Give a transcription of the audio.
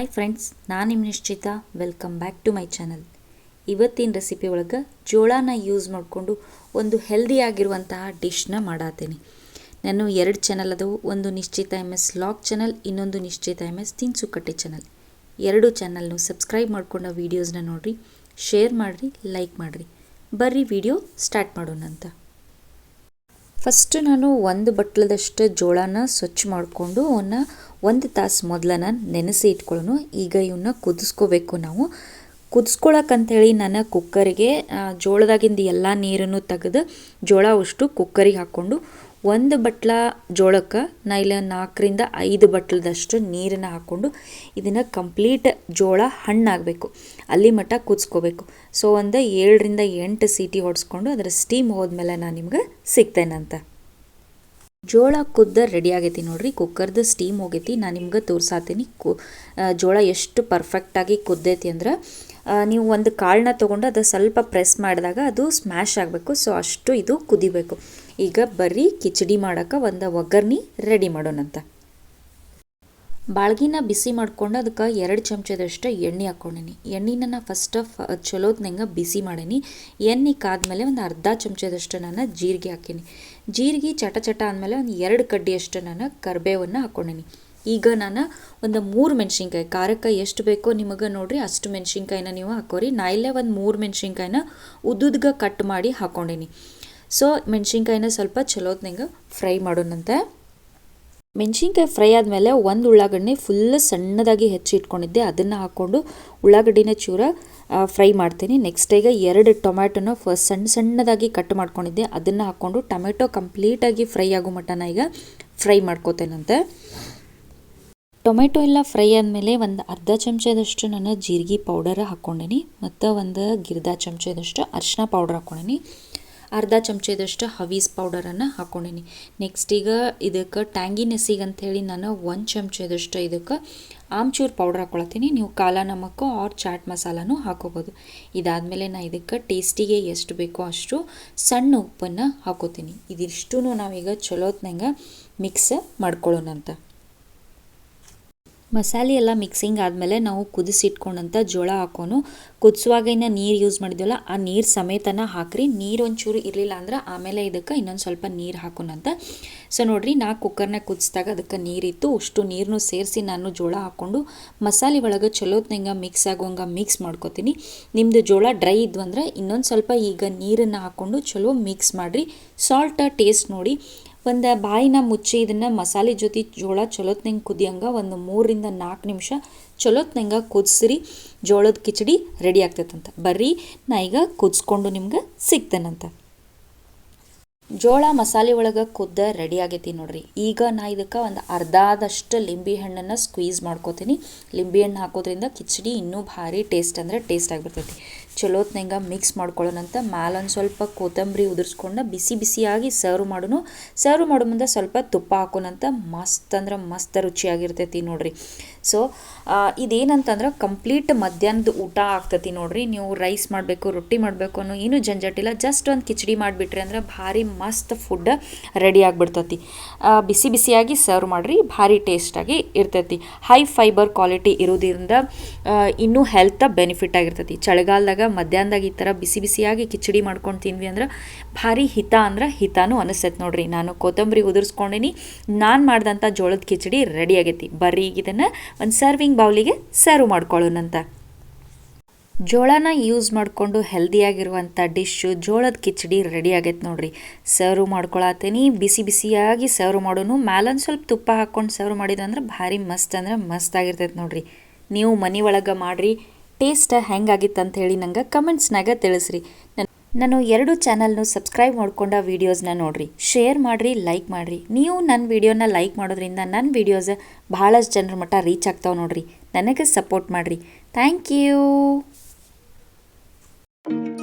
Hi friends ನಾನು ನಿಮ್ಮ Nishchita. Welcome back to my channel ಇವತ್ತಿನ ರೆಸಿಪಿ ಒಳಗೆ ಜೋಳನ ಯೂಸ್ ಮಾಡಿಕೊಂಡು ಒಂದು ಹೆಲ್ದಿಯಾಗಿರುವಂತಹ ಡಿಶ್ನ ಮಾಡಾತೀನಿ. ನಾನು ಎರಡು ಚಾನಲ್ ಅದು ಒಂದು ನಿಶ್ಚಿತ ಎಂ ಎಸ್ ಲಾಗ್ ಚಾನಲ್ ಇನ್ನೊಂದು ನಿಶ್ಚಿತ ಎಂ ಎಸ್ ತಿನ್ಸುಕಟ್ಟೆ ಚಾನಲ್ ಎರಡು ಚಾನಲ್ನು ಸಬ್ಸ್ಕ್ರೈಬ್ ಮಾಡ್ಕೊಂಡ ವೀಡಿಯೋಸ್ನ ನೋಡಿರಿ ಶೇರ್ ಮಾಡಿರಿ ಲೈಕ್ ಮಾಡಿರಿ. ಬರ್ರಿ ವಿಡಿಯೋ ಸ್ಟಾರ್ಟ್ ಮಾಡೋಣ ಅಂತ ಫಸ್ಟ್ ನಾನು ಒಂದು ಬಟ್ಲದಷ್ಟು ಜೋಳನ ಸ್ವಚ್ಛ ಮಾಡಿಕೊಂಡು ಅವನ್ನ ಒಂದು ತಾಸು ಮೊದಲನ ನೆನೆಸಿ ಇಟ್ಕೊಳ್ಳೋಣ ಈಗ ಇವನ್ನ ಕುದಿಸ್ಕೋಬೇಕು ನಾವು. ಕುದಿಸ್ಕೊಳಕ್ಕಂಥೇಳಿ ನಾನು ಕುಕ್ಕರಿಗೆ ಜೋಳದಾಗಿಂದ ಎಲ್ಲ ನೀರನ್ನು ತೆಗೆದು ಜೋಳ ಅಷ್ಟು ಕುಕ್ಕರಿಗೆ ಹಾಕ್ಕೊಂಡು ಒಂದು ಬಟ್ಲ ಜೋಳಕ್ಕೆ ನಾ ಇಲ್ಲ ನಾಲ್ಕರಿಂದ ಐದು ಬಟ್ಲದಷ್ಟು ನೀರನ್ನು ಹಾಕ್ಕೊಂಡು ಇದನ್ನು ಕಂಪ್ಲೀಟ್ ಜೋಳ ಹಣ್ಣಾಗಬೇಕು. ಅಲ್ಲಿ ಮಟ್ಟ ಕುದಿಸ್ಕೋಬೇಕು. ಸೊ, ಒಂದು ಏಳರಿಂದ ಎಂಟು ಸೀಟಿ ಹೊಡೆಸ್ಕೊಂಡು ಅದರ ಸ್ಟೀಮ್ ಹೋದ್ಮೇಲೆ ನಾನು ನಿಮ್ಗೆ ಸಿಗ್ತೇನಂತ. ಜೋಳ ಕುದ್ದ ರೆಡಿ ಆಗೈತಿ ನೋಡ್ರಿ ಕುಕ್ಕರ್ದು ಸ್ಟೀಮ್ ಹೋಗೈತಿ ನಾನು ನಿಮ್ಗೆ ತೋರ್ಸಾತೀನಿ. ಕು ಜೋಳ ಎಷ್ಟು ಪರ್ಫೆಕ್ಟಾಗಿ ಕುದ್ದೈತಿ ಅಂದ್ರೆ ನೀವು ಒಂದು ಕಾಳನ್ನ ತೊಗೊಂಡು ಅದು ಸ್ವಲ್ಪ ಪ್ರೆಸ್ ಮಾಡಿದಾಗ ಅದು ಸ್ಮ್ಯಾಶ್ ಆಗಬೇಕು. ಸೊ ಅಷ್ಟು ಇದು ಕುದಿಬೇಕು. ಈಗ ಬರೀ ಕಿಚಡಿ ಮಾಡೋಕೆ ಒಂದು ಒಗ್ಗರ್ನಿ ರೆಡಿ ಮಾಡೋಣಂತ. ಬಾಳ್ಗಿನ ಬಿಸಿ ಮಾಡ್ಕೊಂಡು ಅದಕ್ಕೆ ಎರಡು ಚಮಚದಷ್ಟು ಎಣ್ಣೆ ಹಾಕ್ಕೊಂಡೀನಿ. ಎಣ್ಣೆನ ನಾನು ಫಸ್ಟ್ ಆಫ್ ಚಲೋತ್ನಂಗೆ ಬಿಸಿ ಮಾಡೀನಿ. ಎಣ್ಣೆ ಕಾದ್ಮೇಲೆ ಒಂದು ಅರ್ಧ ಚಮಚದಷ್ಟು ನಾನು ಜೀರಿಗೆ ಹಾಕೀನಿ ಜೀರಿಗೆ ಚಟ ಚಟ ಆದಮೇಲೆ ಒಂದು ಎರಡು ಕಡ್ಡಿಯಷ್ಟು ನಾನು ಕರಿಬೇವನ್ನು ಹಾಕ್ಕೊಂಡೀನಿ. ಈಗ ನಾನು ಒಂದು ಮೂರು ಮೆಣಸಿನ್ಕಾಯಿ, ಖಾರಕ್ಕೆ ಎಷ್ಟು ಬೇಕೋ ನಿಮಗೆ ನೋಡಿರಿ, ಅಷ್ಟು ಮೆಣಸಿನ್ಕಾಯಿನ ನೀವು ಹಾಕೋರಿ. ನಾ ಇಲ್ಲೇ ಒಂದು ಮೂರು ಮೆಣಸಿನ್ಕಾಯಿನ ಉದ್ದುದ್ಗ ಕಟ್ ಮಾಡಿ ಹಾಕ್ಕೊಂಡಿನಿ. ಸೊ ಮೆಣಸಿನ್ಕಾಯಿನ ಸ್ವಲ್ಪ ಚಲೋತ್ನಂಗೆ ಫ್ರೈ ಮಾಡೋಣಂತೆ. ಮೆಣಸಿನ್ಕಾಯಿ ಫ್ರೈ ಆದಮೇಲೆ ಒಂದು ಉಳ್ಳಾಗಡ್ಡೆ ಫುಲ್ ಸಣ್ಣದಾಗಿ ಹೆಚ್ಚಿ ಇಟ್ಕೊಂಡಿದ್ದೆ. ಅದನ್ನು ಹಾಕ್ಕೊಂಡು ಉಳ್ಳಾಗಡ್ಡಿನ ಚೂರ ಫ್ರೈ ಮಾಡ್ತೀನಿ. ನೆಕ್ಸ್ಟ್ ಈಗ ಎರಡು ಟೊಮ್ಯಾಟೊನ ಫ ಸಣ್ಣ ಸಣ್ಣದಾಗಿ ಕಟ್ ಮಾಡ್ಕೊಂಡಿದ್ದೆ. ಅದನ್ನು ಹಾಕ್ಕೊಂಡು ಟೊಮೆಟೊ ಕಂಪ್ಲೀಟಾಗಿ ಫ್ರೈ ಆಗೋ ಮಟ್ಟನ ಈಗ ಫ್ರೈ ಮಾಡ್ಕೋತೇನಂತೆ. ಟೊಮೆಟೊ ಎಲ್ಲ ಫ್ರೈ ಆದಮೇಲೆ ಒಂದು ಅರ್ಧ ಚಮಚದಷ್ಟು ನಾನು ಜೀರಿಗೆ ಪೌಡರ್ ಹಾಕ್ಕೊಂಡೀನಿ ಮತ್ತು ಒಂದು ಗಿರ್ಧ ಚಮಚದಷ್ಟು ಅರಿಶಿನ ಪೌಡರ್ ಹಾಕ್ಕೊಂಡೀನಿ ಅರ್ಧ ಚಮಚದಷ್ಟು ಹವೀಸ್ ಪೌಡರನ್ನು ಹಾಕ್ಕೊಂಡೀನಿ. ನೆಕ್ಸ್ಟ್ ಈಗ ಇದಕ್ಕೆ ಟ್ಯಾಂಗಿನೆಸ್ಸಿಗೆ ಅಂಥೇಳಿ ನಾನು ಒಂದು ಚಮಚದಷ್ಟು ಇದಕ್ಕೆ ಆಮ್ಚೂರ್ ಪೌಡರ್ ಹಾಕ್ಕೊಳತ್ತೀನಿ ನೀವು ಕಾಲ ನಮಕ್ಕು ಆರ್ ಚಾಟ್ ಮಸಾಲನೂ ಹಾಕೋಬೋದು ಇದಾದಮೇಲೆ ನಾನು ಇದಕ್ಕೆ ಟೇಸ್ಟಿಗೆ ಎಷ್ಟು ಬೇಕೋ ಅಷ್ಟು ಸಣ್ಣ ಉಪ್ಪನ್ನು ಹಾಕೋತೀನಿ ಇದಿಷ್ಟು ನಾವೀಗ ಚಲೋತ್ನಂಗೆ ಮಿಕ್ಸ್ ಮಾಡ್ಕೊಳ್ಳೋಣಂತ. ಮಸಾಲೆ ಎಲ್ಲ ಮಿಕ್ಸಿಂಗ್ ಆದಮೇಲೆ ನಾವು ಕುದಿಸಿಟ್ಕೊಂಡಂಥ ಜೋಳ ಹಾಕೋನು. ಕುದಿಸುವಾಗ ಇನ್ನು ನೀರು ಯೂಸ್ ಮಾಡಿದ್ವಲ್ಲ, ಆ ನೀರು ಸಮೇತನ ಹಾಕ್ರಿ. ನೀರು ಒಂಚೂರು ಇರಲಿಲ್ಲ ಅಂದ್ರೆ ಆಮೇಲೆ ಇದಕ್ಕೆ ಇನ್ನೊಂದು ಸ್ವಲ್ಪ ನೀರು ಹಾಕೋಣಂತ. ಸೊ ನೋಡಿರಿ, ನಾ ಕುಕ್ಕರ್ನ ಕುದಿಸಿದಾಗ ಅದಕ್ಕೆ ನೀರಿತ್ತು ಅಷ್ಟು ನೀರನ್ನು ಸೇರಿಸಿ ನಾನು ಜೋಳ ಹಾಕ್ಕೊಂಡು ಮಸಾಲೆ ಒಳಗೆ ಚಲೋತ್ನಂಗೆ ಮಿಕ್ಸ್ ಆಗೋಂಗೆ ಮಿಕ್ಸ್ ಮಾಡ್ಕೊತೀನಿ. ನಿಮ್ಮದು ಜೋಳ ಡ್ರೈ ಇದ್ವು ಅಂದ್ರೆ ಇನ್ನೊಂದು ಸ್ವಲ್ಪ ಈಗ ನೀರನ್ನು ಹಾಕ್ಕೊಂಡು ಚಲೋ ಮಿಕ್ಸ್ ಮಾಡಿರಿ. ಸಾಲ್ಟ ಟೇಸ್ಟ್ ನೋಡಿ. ಒಂದು ಬಾಯಿನ ಮುಚ್ಚಿ ಇದನ್ನು ಮಸಾಲೆ ಜೊತೆ ಜೋಳ ಚಲೋತ್ನಂಗೆ ಕುದಿಯಂಗೆ ಒಂದು ಮೂರರಿಂದ ನಾಲ್ಕು ನಿಮಿಷ ಚಲೋತ್ನಂಗೆ ಕುದಿಸ್ರಿ. ಜೋಳದ ಕಿಚಡಿ ರೆಡಿ ಆಗ್ತೈತಂತ. ಬರ್ರಿ, ನಾ ಈಗ ಕುದಿಸ್ಕೊಂಡು ನಿಮ್ಗೆ ಸಿಗ್ತೇನಂತ. ಜೋಳ ಮಸಾಲೆ ಒಳಗೆ ಕುದ್ದ ರೆಡಿ ಆಗೈತಿ ನೋಡ್ರಿ. ಈಗ ನಾ ಇದಕ್ಕೆ ಒಂದು ಅರ್ಧದಷ್ಟು ಲಿಂಬಿ ಹಣ್ಣನ್ನು ಸ್ಕ್ವೀಸ್ ಮಾಡ್ಕೋತೀನಿ. ಲಿಂಬಿ ಹಣ್ಣು ಹಾಕೋದ್ರಿಂದ ಕಿಚಡಿ ಇನ್ನೂ ಭಾರಿ ಟೇಸ್ಟ್ ಅಂದರೆ ಟೇಸ್ಟ್ ಆಗಿಬಿಡ್ತೈತಿ. ಚಲೋತ್ನಂಗೆ ಮಿಕ್ಸ್ ಮಾಡ್ಕೊಳ್ಳೋಣಂತ ಮ್ಯಾಲೊಂದು ಸ್ವಲ್ಪ ಕೊತ್ತಂಬರಿ ಉದುರಿಸ್ಕೊಂಡು ಬಿಸಿ ಬಿಸಿಯಾಗಿ ಸರ್ವ್ ಮಾಡೋನು. ಸರ್ವ್ ಮಾಡೋ ಮುಂದೆ ಸ್ವಲ್ಪ ತುಪ್ಪ ಹಾಕೋಣಂತ ಮಸ್ತ್ ಅಂದ್ರೆ ಮಸ್ತ್ ರುಚಿಯಾಗಿರ್ತೈತಿ ನೋಡ್ರಿ. ಸೊ ಇದೇನಂತಂದ್ರೆ ಕಂಪ್ಲೀಟ್ ಮಧ್ಯಾಹ್ನದ ಊಟ ಆಗ್ತೈತಿ ನೋಡ್ರಿ. ನೀವು ರೈಸ್ ಮಾಡಬೇಕು, ರೊಟ್ಟಿ ಮಾಡಬೇಕು ಅನ್ನೋ ಏನು ಜಂಜಟಿಲ್ಲ ಜಸ್ಟ್ ಒಂದು ಕಿಚಡಿ ಮಾಡಿಬಿಟ್ರಿ ಅಂದ್ರೆ ಭಾರಿ ಮಸ್ತ್ ಫುಡ್ ರೆಡಿ ಆಗಿಬಿಡ್ತತಿ. ಬಿಸಿ ಬಿಸಿಯಾಗಿ ಸರ್ವ್ ಮಾಡಿರಿ, ಭಾರಿ ಟೇಸ್ಟಾಗಿ ಇರ್ತೈತಿ. ಹೈ ಫೈಬರ್ ಕ್ವಾಲಿಟಿ ಇರೋದ್ರಿಂದ ಇನ್ನೂ ಹೆಲ್ತ್ ಬೆನಿಫಿಟ್ ಆಗಿರ್ತೈತಿ. ಚಳಿಗಾಲದಾಗ ಮಧ್ಯಾಹ್ನದಾಗ ಈ ಥರ ಬಿಸಿ ಬಿಸಿಯಾಗಿ ಕಿಚಡಿ ಮಾಡ್ಕೊಂಡು ತಿಂದ್ವಿ ಅಂದ್ರೆ ಭಾರಿ ಹಿತ ಅಂದ್ರೆ ಹಿತಾನು ಅನಿಸ್ತೈತೆ ನೋಡಿರಿ. ನಾನು ಕೊತ್ತಂಬರಿ ಉದುರಿಸ್ಕೊಂಡಿನಿ, ನಾನು ಮಾಡಿದಂಥ ಜೋಳದ ಕಿಚಡಿ ರೆಡಿ ಆಗೈತಿ. ಈಗ ಇದನ್ನು ಒಂದು ಸರ್ವಿಂಗ್ ಬೌಲಿಗೆ ಸರ್ವ್ ಮಾಡ್ಕೊಳ್ಳೋಣಂತ. ಜೋಳನ ಯೂಸ್ ಮಾಡಿಕೊಂಡು ಹೆಲ್ದಿಯಾಗಿರುವಂಥ ಡಿಶ್ಶು ಜೋಳದ ಕಿಚಡಿ ರೆಡಿ ಆಗೈತೆ ನೋಡ್ರಿ. ಸರ್ವ್ ಮಾಡ್ಕೊಳತ್ತೀನಿ ಬಿಸಿ ಬಿಸಿಯಾಗಿ ಸರ್ವ್ ಮಾಡೋನು. ಮ್ಯಾಲೊಂದು ಸ್ವಲ್ಪ ತುಪ್ಪ ಹಾಕ್ಕೊಂಡು ಸರ್ವ್ ಮಾಡಿದಂದ್ರೆ ಭಾರಿ ಮಸ್ತ್ ಅಂದ್ರೆ ಮಸ್ತ್ ಆಗಿರ್ತೈತೆ ನೋಡ್ರಿ. ನೀವು ಮನೆ ಒಳಗೆ ಮಾಡಿರಿ. ಟೇಸ್ಟ್ ಹೆಂಗಾಗಿತ್ತು ಅಂತ ಹೇಳಿ ನಂಗೆ ಕಮೆಂಟ್ಸ್ನಾಗ ತಿಳಿಸ್ರಿ. ನಾನು ಎರಡು ಚಾನಲ್ನು ಸಬ್ಸ್ಕ್ರೈಬ್ ಮಾಡ್ಕೊಂಡ ವೀಡಿಯೋಸ್ನ ನೋಡ್ರಿ. ಶೇರ್ ಮಾಡಿರಿ ಲೈಕ್ ಮಾಡಿರಿ. ನೀವು ನನ್ನ ವಿಡಿಯೋನ ಲೈಕ್ ಮಾಡೋದ್ರಿಂದ ನನ್ನ ವೀಡಿಯೋಸ್ ಭಾಳಷ್ಟು ಜನರ ಮಟ್ಟ ರೀಚ್ ಆಗ್ತಾವೆ ನೋಡ್ರಿ. ನನಗೆ ಸಪೋರ್ಟ್ ಮಾಡಿರಿ. Thank you thank you